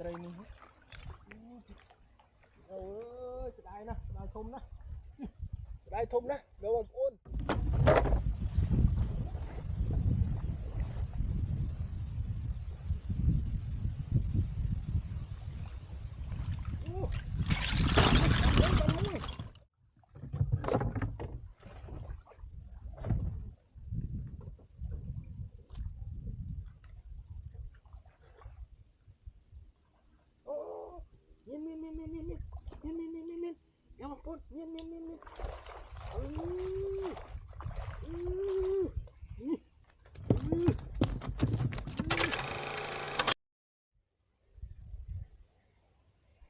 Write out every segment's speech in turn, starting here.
ត្រីនេះអូអើយស្ដាយណាស់ស្ដាយធំណាស់ស្ដាយធំណាស់លោកបងប្អូន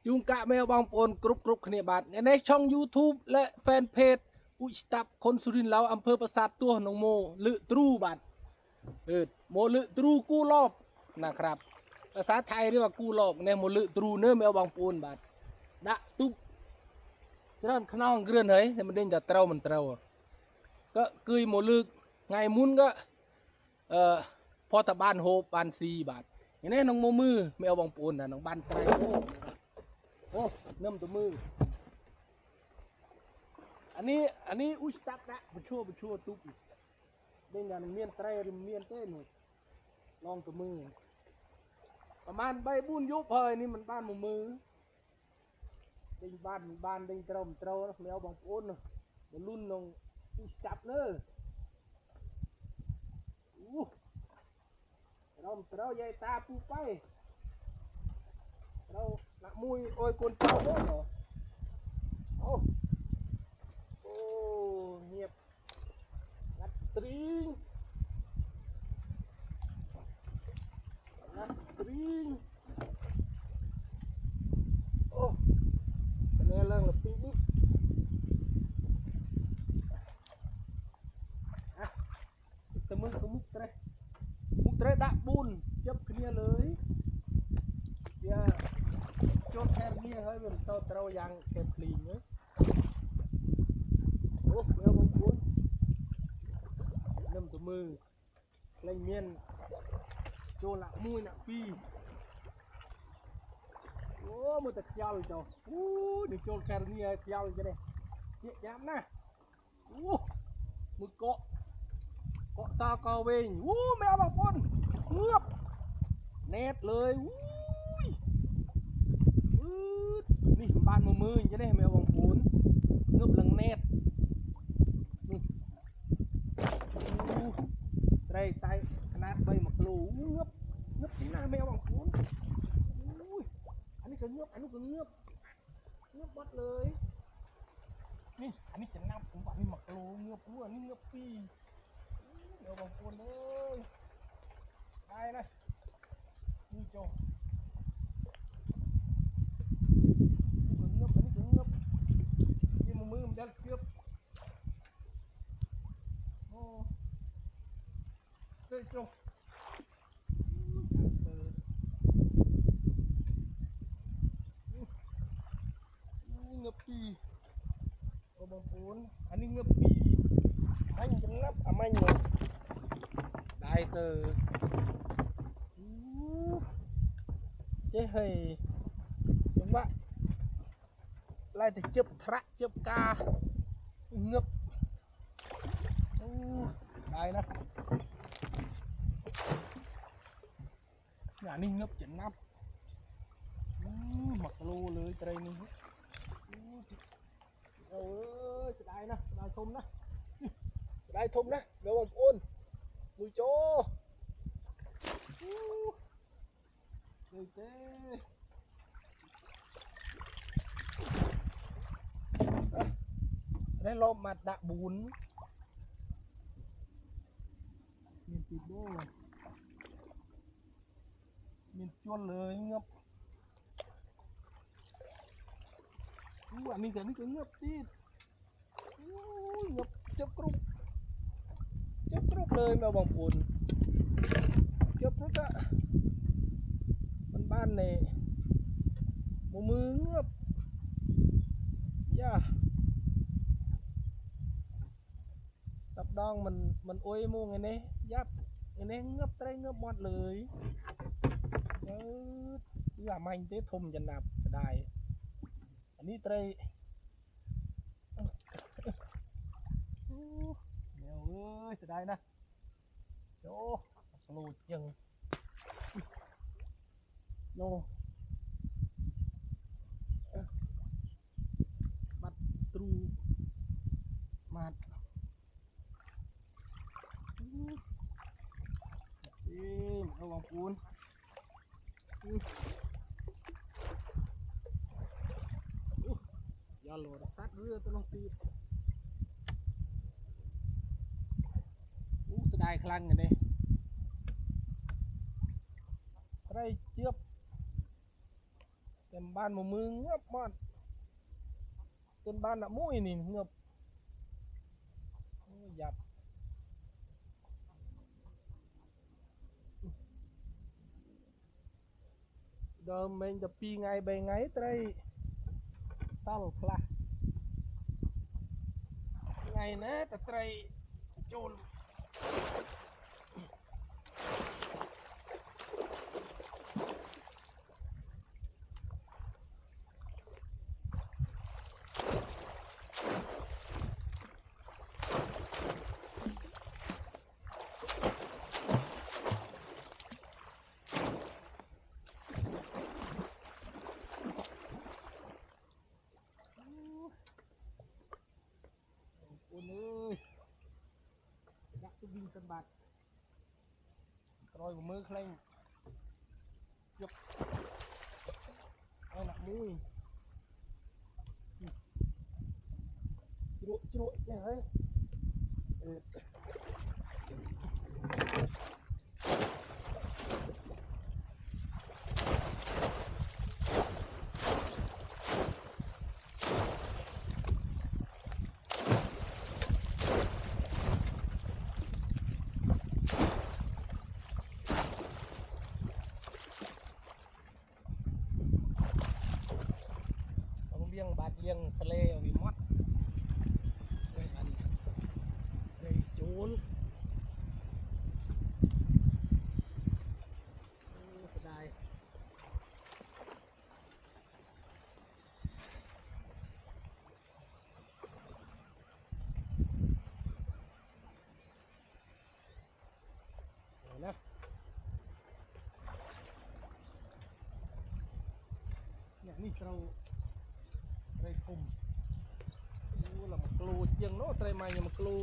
จุงกะแมวบางปนกรุบกรุบเนี่ยบาทในช่อง YouTube และแฟนเพจอุชตับคนสุรินทร์เราอำเภอประสาทตัวหนองโมลึตรูบาทเออโมลึตรูกู้รอบนะครับ ภาษาไทยเรียกว่ากู้รอบในโมลึตรูเนื้อแมวบางปนบาทดะตุกจรอนขนองเกลื่อนเฮ้ยแต่มันเด่นจะเต้ามันเต้าก็คือโมลึกไงมุนก็ អឺផតបានហូបបានស៊ីបាទនេះនឹងមើលមើលមេអបងប្អូននឹងបានត្រៃអូអូនឹមទៅមើលអានេះអានេះអ៊ុយស្តាប់ដាក់បឈួរបឈួរទូកនេះយ៉ាងមានត្រៃឬមានទេនេះឡងទៅមើលប្រហែល3 4យប់ហើយនេះមិនបានមកមើលដេញបានបានដេញត្រូវមិនត្រូវមេអបងប្អូននោះលុននឹងអ៊ុយស្តាប់លើ អូរំត្រូវយាយតាពូបៃត្រូវដាក់មួយអើយកូនចៅអូអូអូញៀបណាត់ទ្រីងណាត់ទ្រីង រយ៉ាងខេបភ្លីងអូមើលបងប្អូននឹមទៅមើលលែងមានចូលដាក់1ដាក់2អូមើលតែខ្យល់ចុះអូនេះចូលការនីឲ្យខ្យល់ចេះនេះជាយ៉ាប់ណាស់អូមើលកក់កក់សាកោវិញអូមែបងប្អូនងឿបណេតលើយអូយអឺ នេះមិនបានមើលមើលអញ្ចឹងនេះមើលបងប្អូនងប់លឹងណេតនេះអូត្រីខ្សែຂະຫນາດ3 1គីឡូងប់ងប់ពីណាមើលបងប្អូនអូយអានេះក៏ងប់អានោះក៏ងប់ងប់បាត់លើយនេះអានេះចំណាប់ខ្ញុំបាត់នេះ1គីឡូងប់អូអានេះងប់2មើលបងប្អូនអើយដែរណានេះចុះ ចុះងើបពីអូបងប្អូនអានេះងើបពីអញចំណាប់អាម៉ាញ់មកដៃទៅចេះហើយចង្វាក់ឡាយទៅជិបត្រាក់ជិបការងឹបអូដៃណា អានេះងឹបចំណាប់មកលូលើត្រីនេះអូយស្ដាយណាស់ស្ដាយធំណាស់ស្ដាយធំណាស់លោកបងប្អូនលុយចោលើទេនេះលោកមកដាក់4មានពី4 À, mình chuồn lưới ngập quả mình thấy mình cứ ngập đi ngập chớp cục chớp cục lưới mà bằng buồn chớp hết á. Ban ban này. Mùa mưa ngập yeah. Tập đong mình mình ôi mua ngày nay. Giáp ngày nay ngấp tay ngấp mọt lưới เออเอื้อไม่เด้ทมยันนับสดายอันนี้เตรเดี๋ยวเอ้ยสดายนะโอ้หลูดยังโนบัดตรูมาดเอ๊ะระวังปูน อย่าหลดซัดเรือตัวน้องตีอู้สดายคลั่งกันเด้ไรเจี๊ยบเต็มบ้านมามือเงือบบ้านเต็มบ้านละมุ้ยนี่เงือบหยับ ដើមមេងតែ2ថ្ងៃ3ថ្ងៃត្រីសល់ខ្លះថ្ងៃណាតែត្រីចូល អូនអើយដាក់ទៅវិញសិនបាទក្រោយមកមើលខ្លែងយកឲ្យដាក់មួយជ្រក់ជ្រក់ចេះហើយអឺ យើងស្លេឲ្យវាម៉ត់ពេលអានពេលជូនស្ដាយណានេះត្រូវ ធំអូឡមកក្លូជាងនោះត្រីម៉ាញ់មកក្លូ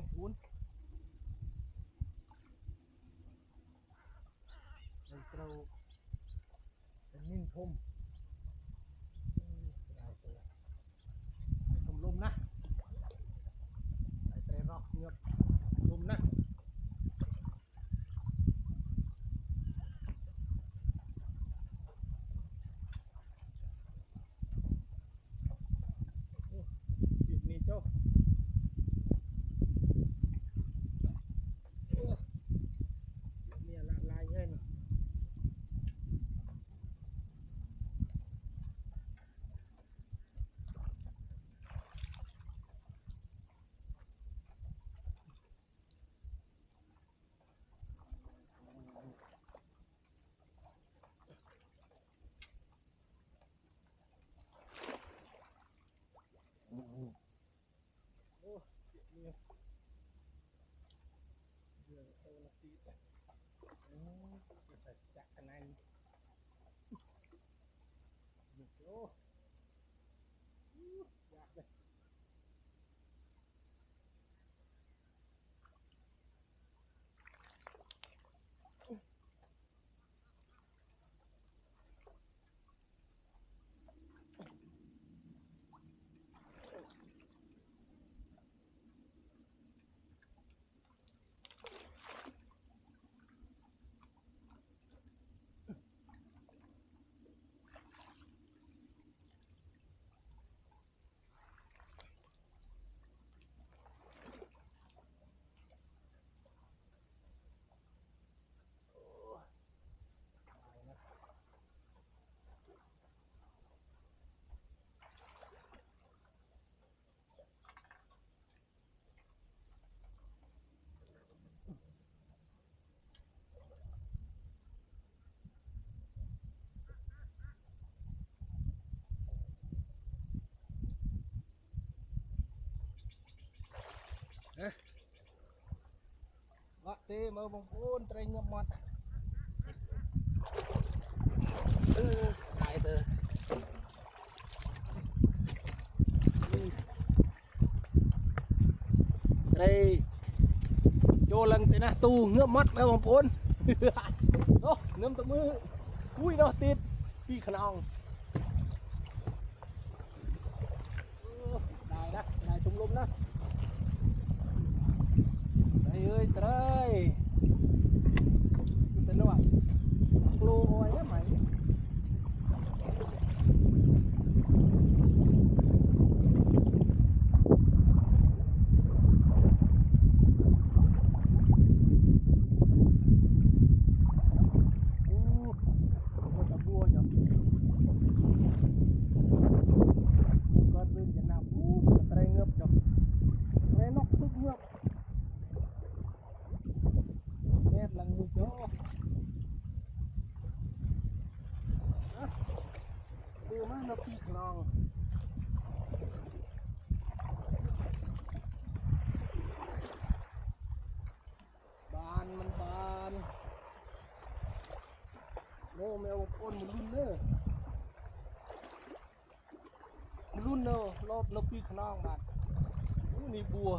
ของคุณในเตานิ่มทุ่ม เนี่ยเอานาทีแต่อืมจะจักกันนั่นโอ้ ទេមើលបងប្អូនត្រីងឹបមាត់អឺហើយទៅត្រីចូលឡើងទៅណាទូងឹបមាត់មើលបងប្អូនអូនឹមទៅមើលគួយដោះទៀតពីខ្នង นกพีขนองบานมันบานโอ้แมวก้นมันรุ่นเนอะมันรุ่นเนอะรอบนกพีขนองบานนี่บัว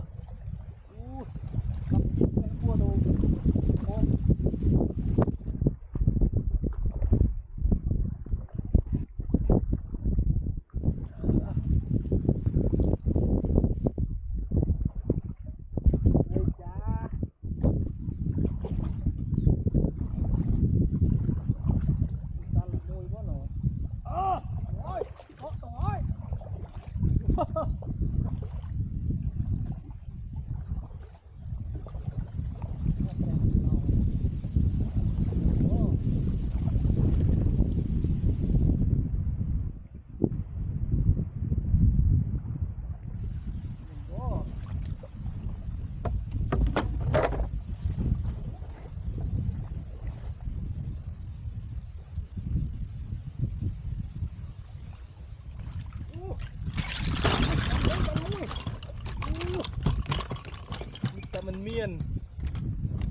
แต่มันเมียน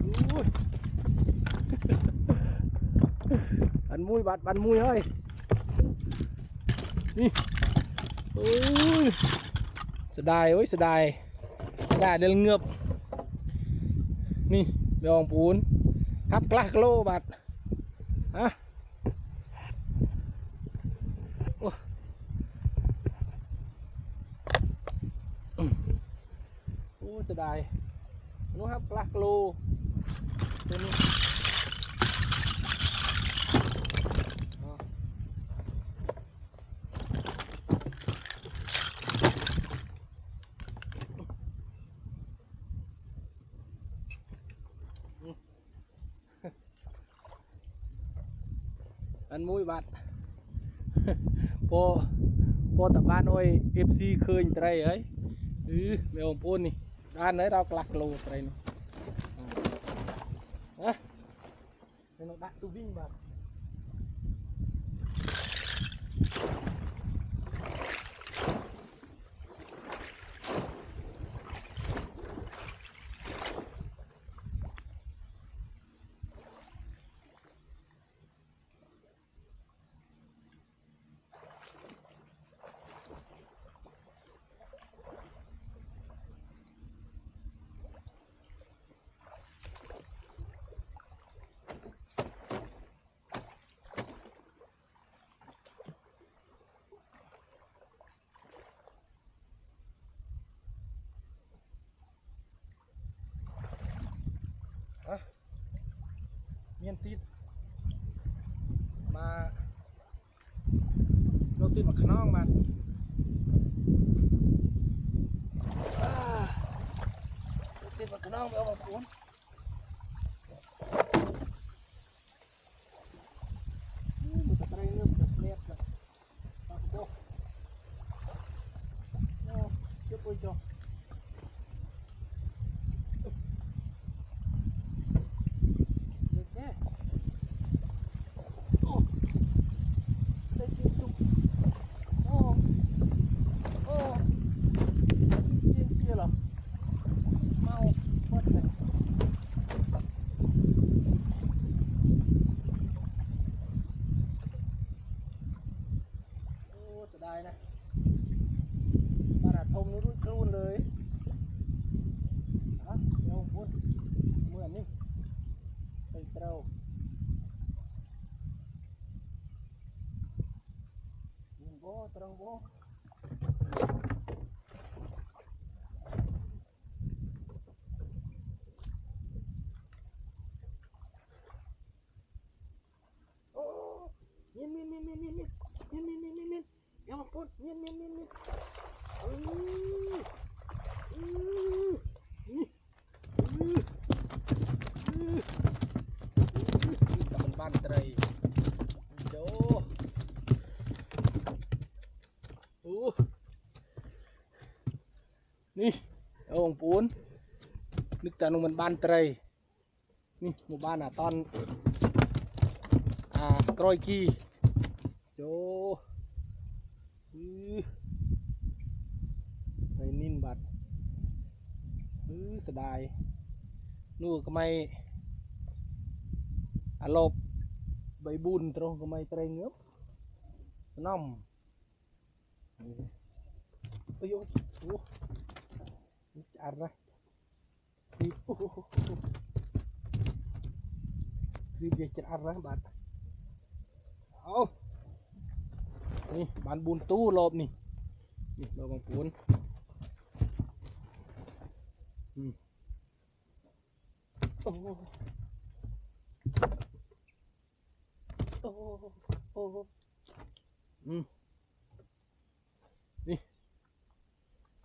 อู้ยบันมุยบัดบันมุยเฮ้ย นี่โอ้ยเสียดายโอ้ยเสียดายเสียดายเดินเงือบนี่ไปอองปูนฮับกล้าโลบัดฮะโอ้อืมโอ้เสียดาย นู้ครับกล้าโลตัวนี้อันมุ้ยบัดพอพอตะบ้านโอ้ยเอฟซีเคยไตรเอ้ยอือแมวปูนนี่ អាននៅដល់កន្លះគីឡូត្រីនោះណានៅដាក់ទូវិញបាទ nhân tin mà đầu tiên mà khăn nong mà đầu tiên mà khăn nong mà ông cuốn walk. បងប្អូននឹកតែនោះមិនបានត្រីនេះមកបានអាតនអាក្រោយគីយោអឺត្រីនីនបាត់អឺស្ដាយនោះក្មៃអាលបបី4ត្រង់ក៏មិនត្រេងងើបស្នំអីយោអូ arah. Ribekin arah bat oh nih ban buntu lob nih. Nih lob pun. Hmm. oh. Oh. Oh. Hmm. Nih.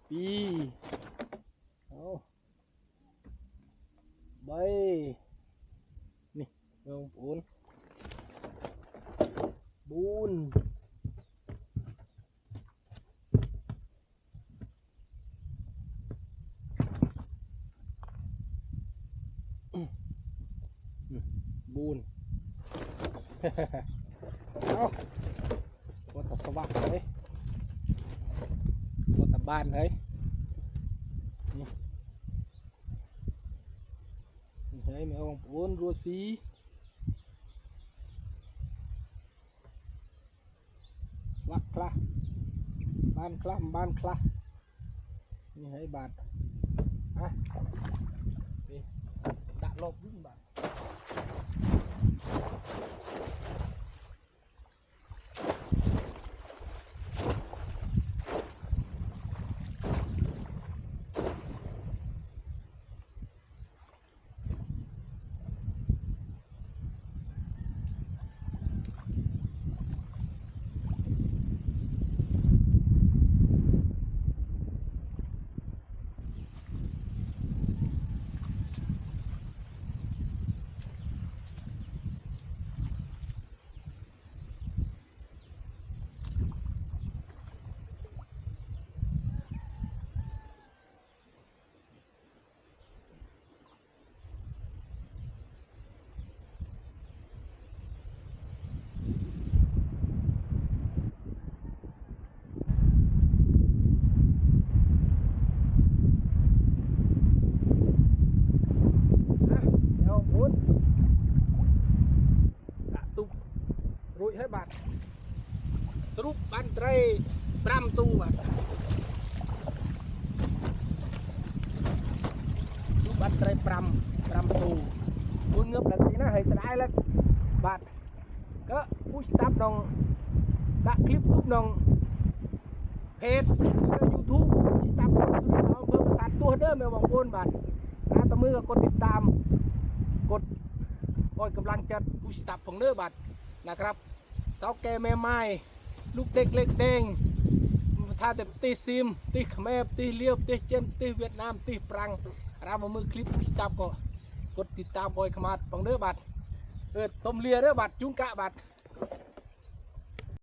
Ih. Đâu. Bay. Nih, không bún. Bún. Bún. Đâu. Có tập sạc đấy. Có ban đấy. oxy lắc cla ban cla ban cla như thế bạn. À. đặt lộp. រូបបានត្រី5តូបាទរូបបានត្រី5 5តូមួយងើបឡើងទីណាហើយស្ដាយឡើងបាទក៏ពូស្តាប់ក្នុងដាក់คลิปទូក្នុង page YouTube ស្តាប់ក្នុងសុរីអល់ធ្វើប្រសាទទោះដែរមើលបងប្អូនបាទណាតើមើលក៏គាត់ติดតាមកត់អោយកម្លាំងចិត្តពូស្តាប់ផងដែរបាទណាครับសោកកែមេម៉ាយ ลูกเด็กเล็กแดงថាតែប្រទេសសៀមប្រទេសខ្មែរប្រទេសលាវប្រទេសចិនប្រទេសវៀតណាមប្រទេសប្រាំងរ៉ាមកមើលคลิปผู้สตับក៏កดติดตามអោយខ្មាតផងเด้อบัดអឺសុំលាเด้อบัดជូនកាក់បាត់